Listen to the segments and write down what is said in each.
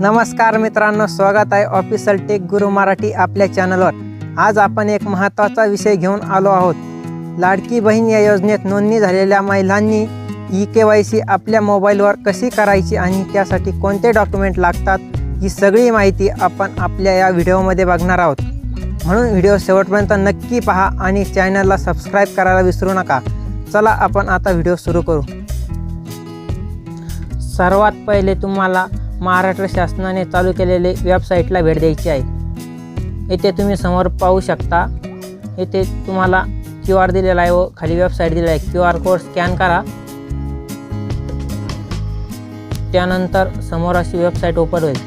नमस्कार मित्रांनो स्वागत आहे ऑफिशियल टेक गुरु मराठी आपल्या चॅनलवर आज आपण एक महत्त्वाचा विषय घेऊन आलो आहोत. लाडकी बहीण या योजनेत नोंदणी झालेल्या महिलांनी ई के वाय सी आपल्या मोबाईलवर कशी करायची आणि त्यासाठी कोणते डॉक्युमेंट लागतात ही सगळी माहिती आपण आपल्या या व्हिडिओमध्ये बघणार आहोत. म्हणून व्हिडिओ शेवटपर्यंत नक्की पहा आणि चॅनलला सबस्क्राईब करायला विसरू नका. चला आपण आता व्हिडिओ सुरू करू. सर्वात पहिले तुम्हाला महाराष्ट्र शासनाने चालू केलेले वेबसाईटला भेट द्यायची आहे. येथे तुम्ही समोर पाहू शकता. येथे तुम्हाला क्यू आर दिलेला आहे व खाली वेबसाईट दिलेला आहे. क्यू आर कोड स्कॅन करा. त्यानंतर समोर अशी वेबसाईट ओपन होईल.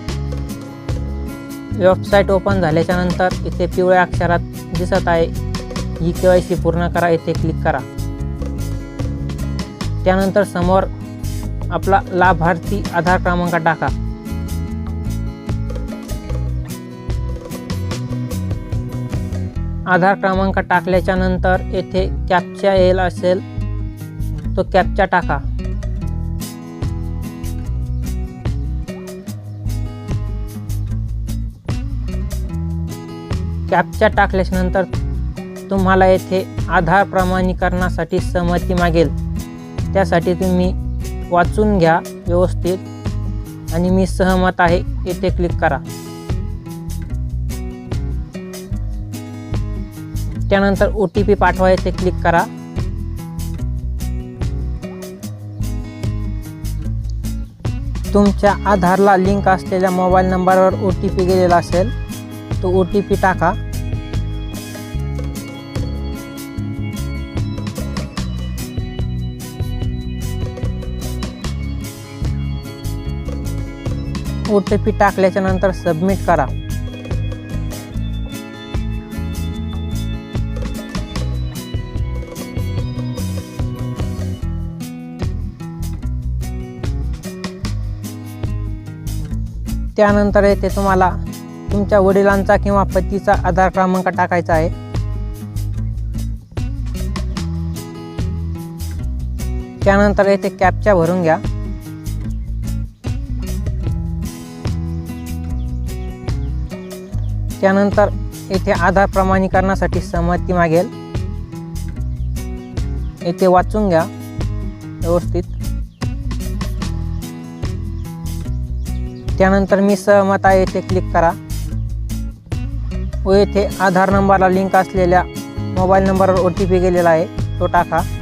वेबसाईट ओपन झाल्याच्यानंतर इथे पिवळ्या अक्षरात दिसत आहे. ही के वाय सी पूर्ण करा. इथे क्लिक करा. त्यानंतर समोर आपला लाभार्थी आधार क्रमांक टाका. आधार क्रमांक टाकल्याच्या नंतर येथे कॅपचा येईल असेल तो कॅपचा टाका. कॅपचा टाकल्याच्या नंतर तुम्हाला येथे आधार प्रमाणीकरणासाठी सहमती मागेल. त्यासाठी तुम्ही वाचून घ्या व्यवस्थित. आणि मी सहमत आहे येथे क्लिक करा. त्यानंतर ओ टी पी पाठवा येथे क्लिक करा. तुमच्या आधारला लिंक असलेल्या मोबाईल नंबरवर ओ टी पी गेलेला असेल तो ओ टी पी टाका. ओ टी पी टाकल्याच्या नंतर सबमिट करा. त्यानंतर येथे तुम्हाला तुमच्या वडिलांचा किंवा पतीचा आधार क्रमांक टाकायचा आहे. त्यानंतर येथे कॅपच्या भरून घ्या. त्यानंतर येथे आधार प्रमाणीकरणासाठी सहमती मागेल. येथे वाचून घ्या. व्यवस्थित. त्यानंतर मी सहमत आहे येथे क्लिक करा. व येथे आधार नंबरला लिंक असलेल्या मोबाईल नंबरवर ओ टी पी गेलेला आहे तो टाका.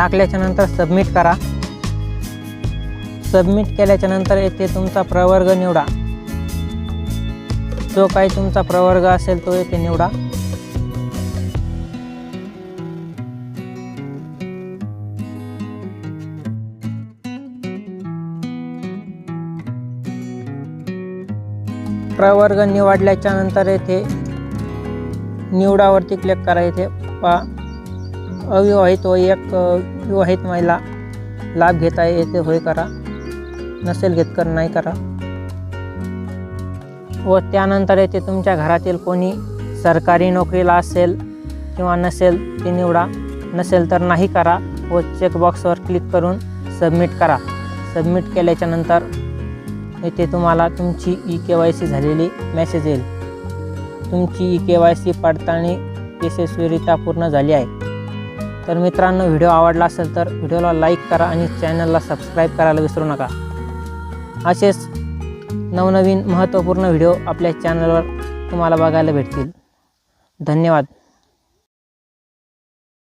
टाकल्याच्या नंतर सबमिट करा. सबमिट केल्याच्यानंतर येथे तुमचा प्रवर्ग निवडा. जो काही तुमचा प्रवर्ग असेल तो येथे निवडा. प्रवर्ग निवडल्याच्या नंतर येथे निवडावरती क्लिक करा. येथे पा अविवाहित व एक विवाहित महिला लाभ घेत आहे येथे होय करा. नसेल घेत कर नाही करा. व त्यानंतर येथे तुमच्या घरातील कोणी सरकारी नोकरीला असेल किंवा नसेल ते निवडा. नसेल तर नाही करा व चेकबॉक्सवर क्लिक करून सबमिट करा. सबमिट केल्याच्यानंतर येथे तुम्हाला तुमची ई के वाय सी झालेली मेसेज येईल. तुमची ई के वाय सी पडताळणी यशस्वीरित्या पूर्ण झाली आहे. तर मित्रांनो व्हिडिओ आवडला असेल तर व्हिडिओला लाईक करा आणि चॅनलला सबस्क्राईब करायला विसरू नका. असेच नवनवीन महत्त्वपूर्ण व्हिडिओ आपल्या चॅनलवर तुम्हाला बघायला भेटतील. धन्यवाद.